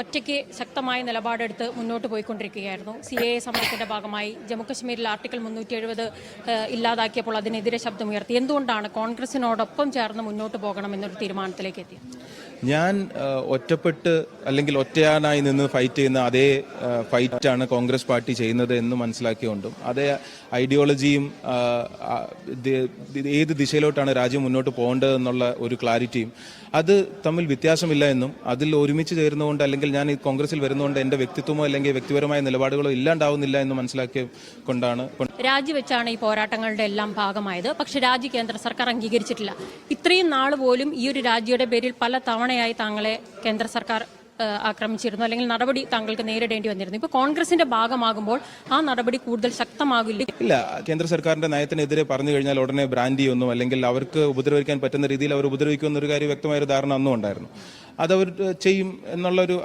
ഒറ്റയ്ക്ക് ശക്തമായ നിലപാടെടുത്ത് മുന്നോട്ട് പോയിക്കൊണ്ടിരിക്കുകയായിരുന്നു. സി എ സമരത്തിന്റെ ഭാഗമായി ജമ്മുകശ്മീരിൽ ആർട്ടിക്കിൾ മുന്നൂറ്റി എഴുപത് ഇല്ലാതാക്കിയപ്പോൾ അതിനെതിരെ ശബ്ദമുയർത്തി. എന്തുകൊണ്ടാണ് കോൺഗ്രസിനോടൊപ്പം ചേർന്ന് മുന്നോട്ട് പോകണമെന്നൊരു തീരുമാനത്തിലേക്ക് എത്തിയത്? ഞാൻ ഒറ്റപ്പെട്ട് അല്ലെങ്കിൽ ഒറ്റയാനായി നിന്ന് ഫൈറ്റ് ചെയ്യുന്ന അതേ ഫൈറ്റാണ് കോൺഗ്രസ് പാർട്ടി ചെയ്യുന്നത് എന്ന് മനസ്സിലാക്കിയുകൊണ്ടും അതേ ഐഡിയോളജിയും ഏത് ദിശയിലോട്ടാണ് രാജ്യം മുന്നോട്ട് പോകേണ്ടതെന്നുള്ള ഒരു ക്ലാരിറ്റിയും അത് തമ്മിൽ വ്യത്യാസമില്ല എന്നും അതിൽ ഒരുമിച്ച് ചേരുന്നതുകൊണ്ട് അല്ലെങ്കിൽ ഞാൻ ഈ കോൺഗ്രസിൽ വരുന്നതുകൊണ്ട് എന്റെ വ്യക്തിത്വമോ അല്ലെങ്കിൽ വ്യക്തിപരമായ നിലപാടുകളോ ഇല്ലാണ്ടാവുന്നില്ല എന്ന് മനസ്സിലാക്കിയ കൊണ്ടാണ് രാജിവെച്ചാണ് ഈ പോരാട്ടങ്ങളുടെ എല്ലാം ഭാഗമായത്. പക്ഷെ രാജി കേന്ദ്ര സർക്കാർ അംഗീകരിച്ചിട്ടില്ല. ഇത്രയും നാൾ പോലും ഈ ഒരു രാജിയുടെ പേരിൽ പല തവണയായി താങ്കളെ കേന്ദ്ര സർക്കാർ ആക്രമിച്ചിരുന്നു. അല്ലെങ്കിൽ നടപടി താങ്കൾക്ക് നേരിടേണ്ടി വന്നിരുന്നു. ഇപ്പോൾ കോൺഗ്രസിന്റെ ഭാഗമാകുമ്പോൾ ആ നടപടി കൂടുതൽ ശക്തമാകില്ല? ഇല്ല. കേന്ദ്ര സർക്കാരിന്റെ നയത്തിനെതിരെ പറഞ്ഞു കഴിഞ്ഞാൽ ഉടനെ ബ്രാൻഡി ഒന്നും അല്ലെങ്കിൽ അവർക്ക് ഉപദ്രവിക്കാൻ പറ്റുന്ന രീതിയിൽ അവർ ഉപദ്രവിക്കുമെന്നൊരു കാര്യം വ്യക്തമായ ഒരു ധാരണ അന്നും ഉണ്ടായിരുന്നു അതവർ ചെയ്യും എന്നുള്ളൊരു